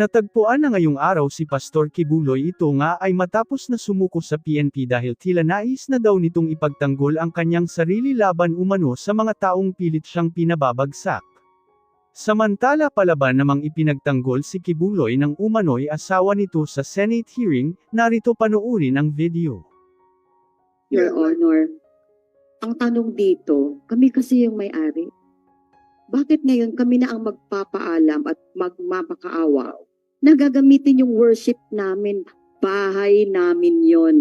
Natagpuan na ngayong araw si Pastor Kibuloy ito nga ay matapos na sumuko sa PNP dahil tila nais na daw nitong ipagtanggol ang kanyang sarili laban umano sa mga taong pilit siyang pinababagsak. Samantala palaban namang ipinagtanggol si Kibuloy ng umano'y asawa nito sa Senate hearing, narito panoorin ang video. Your Honor, ang tanong dito, kami kasi yung may-ari. Bakit ngayon kami na ang magpapaalam at magmapakaawa na gagamitin yung worship namin? Bahay namin yon.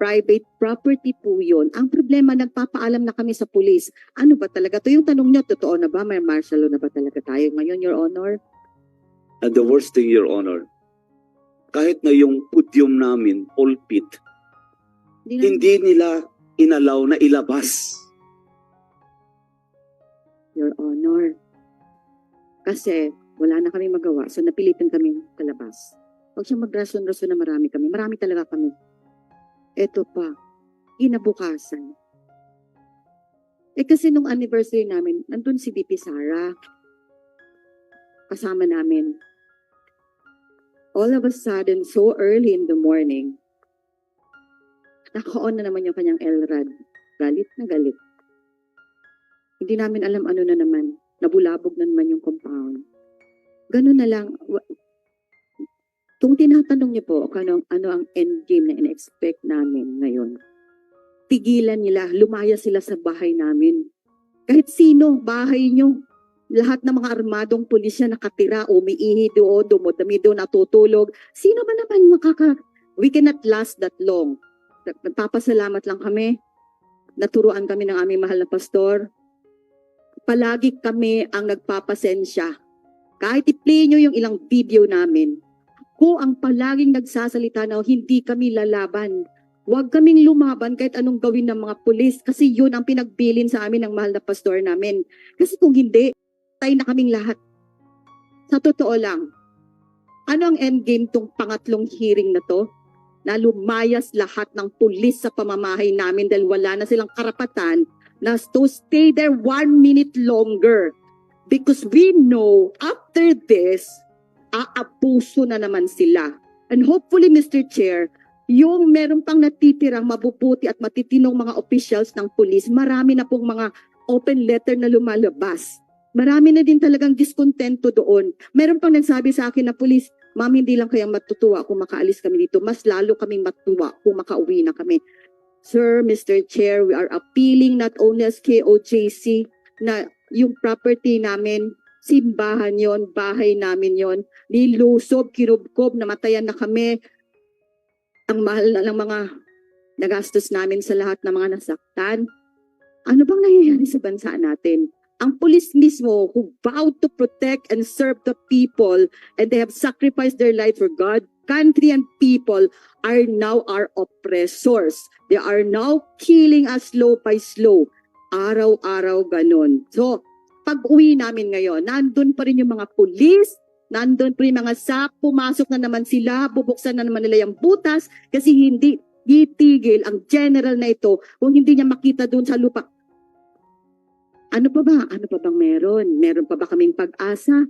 Private property po yun. Ang problema, nagpapaalam na kami sa pulis. Ano ba talaga to? Yung tanong niyo, totoo na ba? May martial law na ba talaga tayo ngayon, Your Honor? And the worst thing, Your Honor, kahit na yung pudyum namin, pulpit, na- hindi nila inalaw na ilabas. Your Honor. Kasi wala na kami magawa, so napilitan kami kalabas. Huwag siyang magrason-rason na marami kami. Marami talaga kami. Eto pa, kinabukasan. Eh kasi nung anniversary namin, nandun si VP Sara. Kasama namin. All of a sudden, so early in the morning, naka-on na naman yung kanyang LRAD. Galit na galit. Hindi namin alam ano na naman. Nabulabog na naman yung compound. Ganun na lang. Kung tinatanong niyo po kung ano, ano ang end game na in-expect namin ngayon, tigilan nila, lumaya sila sa bahay namin. Kahit sino, bahay nyo. Lahat ng mga armadong pulisya nakatira, umiihi doon, dumudami doon, natutulog. Sino ba naman makaka... We cannot last that long. Nagpapasalamat lang kami. Naturuan kami ng aming mahal na pastor palagi kami ang nagpapasensya. Kahit i-play nyo yung ilang video namin, ko ang palaging nagsasalita na hindi kami lalaban. Huwag kaming lumaban kahit anong gawin ng mga pulis kasi yun ang pinagbilin sa amin ng mahal na pastor namin. Kasi kung hindi, tayo na kaming lahat. Sa totoo lang, ano ang endgame tong pangatlong hearing na to? Na lumayas lahat ng pulis sa pamamahay namin dahil wala na silang karapatan na to stay there one minute longer. Because we know after this, aapuso na naman sila. And hopefully, Mr. Chair, yung meron pang natitirang mabubuti at matitinong mga officials ng police, marami na pong mga open letter na lumalabas. Marami na din talagang diskontento doon. Meron pang nagsabi sa akin na police, ma'am, hindi lang kayang matutuwa kung makaalis kami dito. Mas lalo kaming matuwa kung makauwi na kami. Sir, Mr. Chair, we are appealing not only as KOJC na yung property namin, simbahan yon, bahay namin yon, nilusob, kinubkob, namatayan na kami. Ang mahal na ng mga nagastos namin sa lahat ng mga nasaktan. Ano bang nangyayari sa bansa natin? Ang pulis mismo who vowed to protect and serve the people and they have sacrificed their life for God, country, and people are now our oppressors. They are now killing us slow by slow. Araw-araw ganon. So, pag uwi namin ngayon, nandun pa rin yung mga pulis, nandun pa rin mga SAP, pumasok na naman sila, bubuksan na naman nila yung butas kasi hindi titigil ang general na ito kung hindi niya makita doon sa lupa. Ano pa ba? Ano pa bang meron? Meron pa ba kaming pag-asa?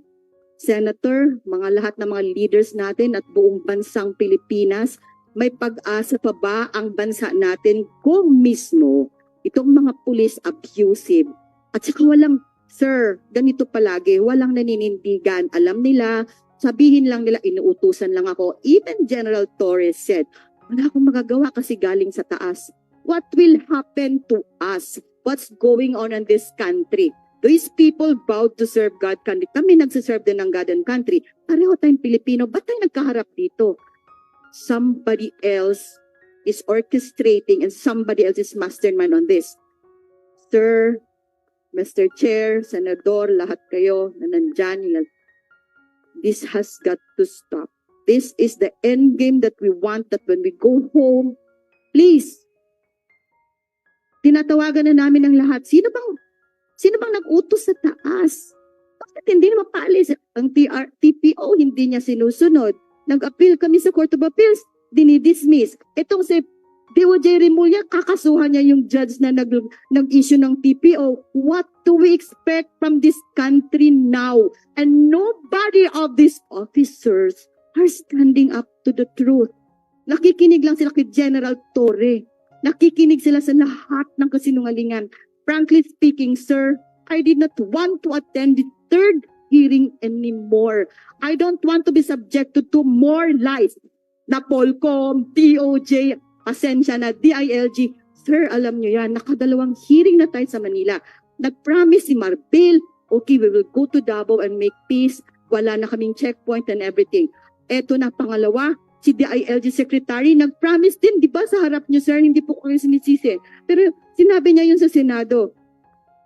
Senator, mga lahat ng mga leaders natin at buong bansang Pilipinas, may pag-asa pa ba ang bansa natin kung mismo itong mga police abusive at saka walang, sir, ganito palagi, walang naninindigan. Alam nila, sabihin lang nila, inuutusan lang ako. Even General Torres said, wala akong magagawa kasi galing sa taas. What will happen to us? What's going on in this country? These people vowed to serve God country. Kami nagsiserve din ng God and country. Pareho tayong Pilipino. Ba't tayo nagkaharap dito? Somebody else is orchestrating and somebody else is mastermind on this. Sir, Mr. Chair, Senador, lahat kayo na nandyan, this has got to stop. This is the end game that we want that when we go home, please, tinatawagan na namin ang lahat. Sino bang, sino bang nag-utos sa taas? Bakit hindi na mapalis? Ang TR, TPO hindi niya sinusunod. Nag-appeal kami sa Court of Appeals, dinidismiss. Itong si DOJ Remulla, kakasuhan niya yung judge na nag, nag-issue ng TPO. What do we expect from this country now? And nobody of these officers are standing up to the truth. Nakikinig lang sila kay General Torre. Nakikinig sila sa lahat ng kasinungalingan. Frankly speaking, sir, I did not want to attend the third hearing anymore. I don't want to be subjected to more lies. Na Polcom, TOJ, pasensya na, DILG. Sir, alam nyo yan, nakadalawang hearing na tayo sa Manila. Nag-promise si Marbil, okay, we will go to Davao and make peace. Wala na kaming checkpoint and everything. Eto na pangalawa, si DILG Secretary, nag-promise din, di ba sa harap nyo, sir, hindi po kayo sinisisi. Pero sinabi niya yun sa Senado,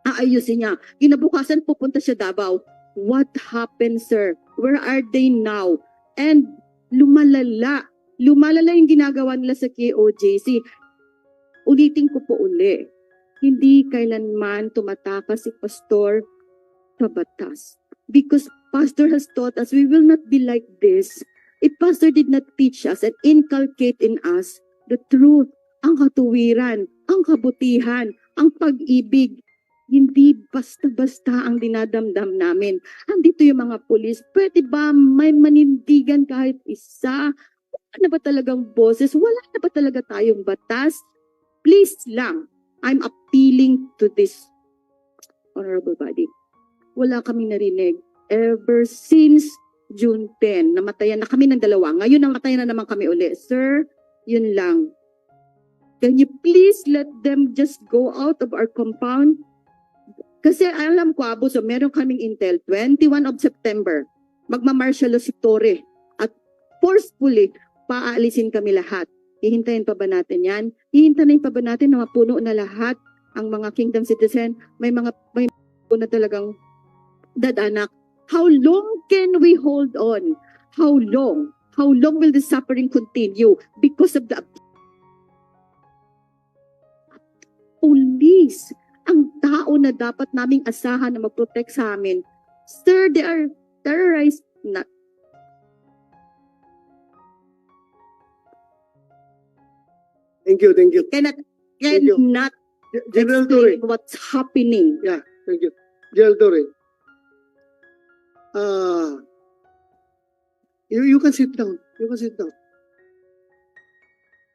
aayusin niya. Kinabukasan pupunta siya Davao. What happened, sir? Where are they now? And lumalala. Lumalala yung ginagawa nila sa KOJC. Ulitin ko po uli. Hindi kailanman tumatakas si Pastor sa batas. Because Pastor has taught us we will not be like this if Pastor did not teach us and inculcate in us the truth, ang katuwiran, ang kabutihan, ang pag-ibig, hindi basta-basta ang dinadamdam namin. Andito yung mga pulis. Pwede ba may manindigan kahit isa? Na ba talagang boses? Wala na ba talaga tayong batas? Please lang, I'm appealing to this honorable body. Wala kaming narinig ever since June 10. Namatayan na kami ng dalawa. Ngayon namatayan na naman kami uli. Sir, yun lang. Can you please let them just go out of our compound? Kasi alam ko, Abuso, meron kaming intel, 21 of September, magmamartial law si Torre at forcefully paalisin kami lahat. Hihintayin pa ba natin yan? Hihintayin pa ba natin na mapuno na lahat ang mga kingdom citizen? May mga may na talagang dadanak. How long can we hold on? How long? How long will the suffering continue because of the police? Ang tao na dapat naming asahan na mag-protect sa amin. Sir, they are terrorized. Not. Thank you, thank you. Cannot, Thank you. cannot General explain what's happening. Yeah, thank you. General Torre. Uh, you, you can sit down. You can sit down.